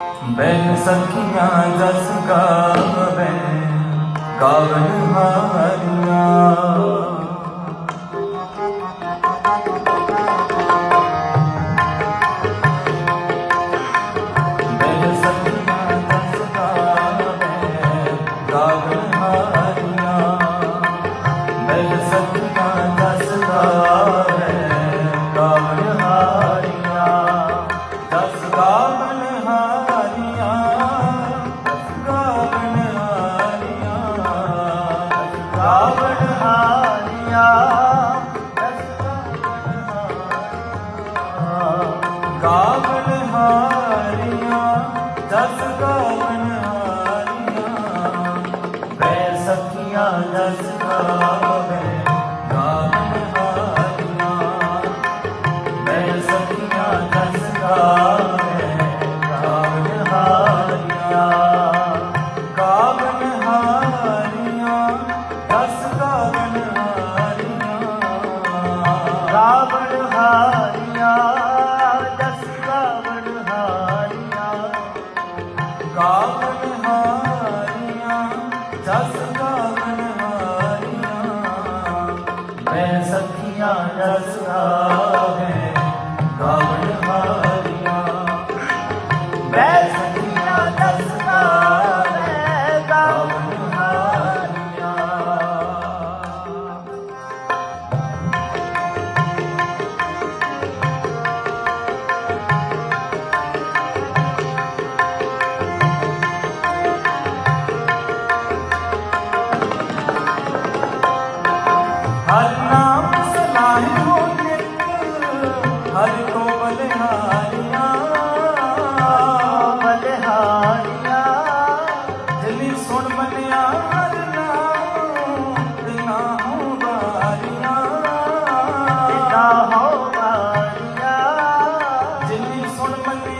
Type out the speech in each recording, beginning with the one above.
Ban ਸਖੀਆਂ ਜਸ ਗਾਵੇ ਗਾਵਨ ਹਾਰੀਆਂ। Ban ਸਖੀਆਂ ਜਸ ਗਾਵੇ ਗਾਵਨ ਹਾਰੀਆਂ। ਬੈਨ ਸਖੀਆਂ ਜਸ ਦਸਦਾ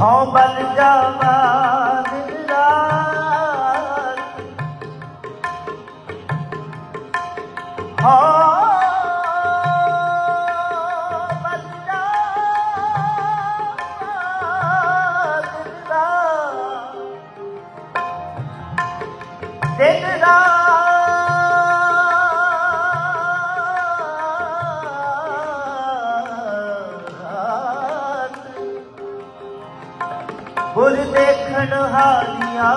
ਹੋ ਬਲ ਜਾਵਾ ਬੁਰ ਦੇਖਣ ਹਾਲੀਆਂ।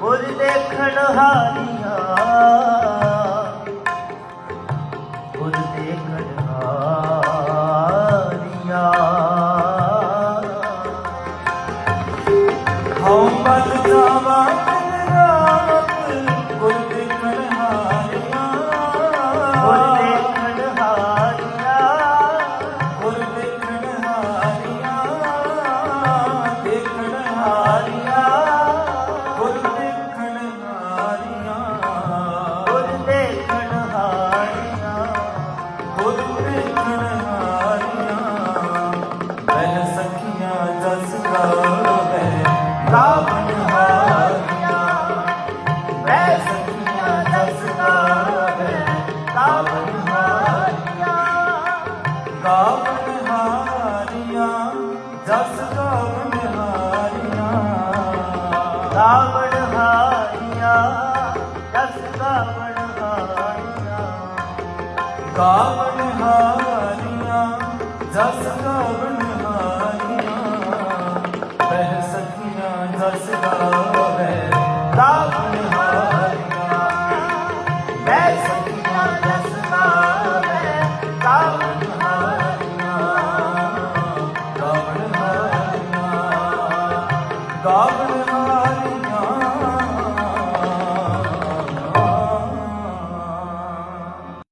ਬੁਰ ਦੇਖਣ ਹਾਲੀਆਂ। ਗਾਵਨ ਹਾਰੀਆਂ ਜਸ ਗਾਵਨ ਹਾਰੀਆਂ ਬਹਿ ਸਖੀਆਂ ਜਸ ਗਾਵਨ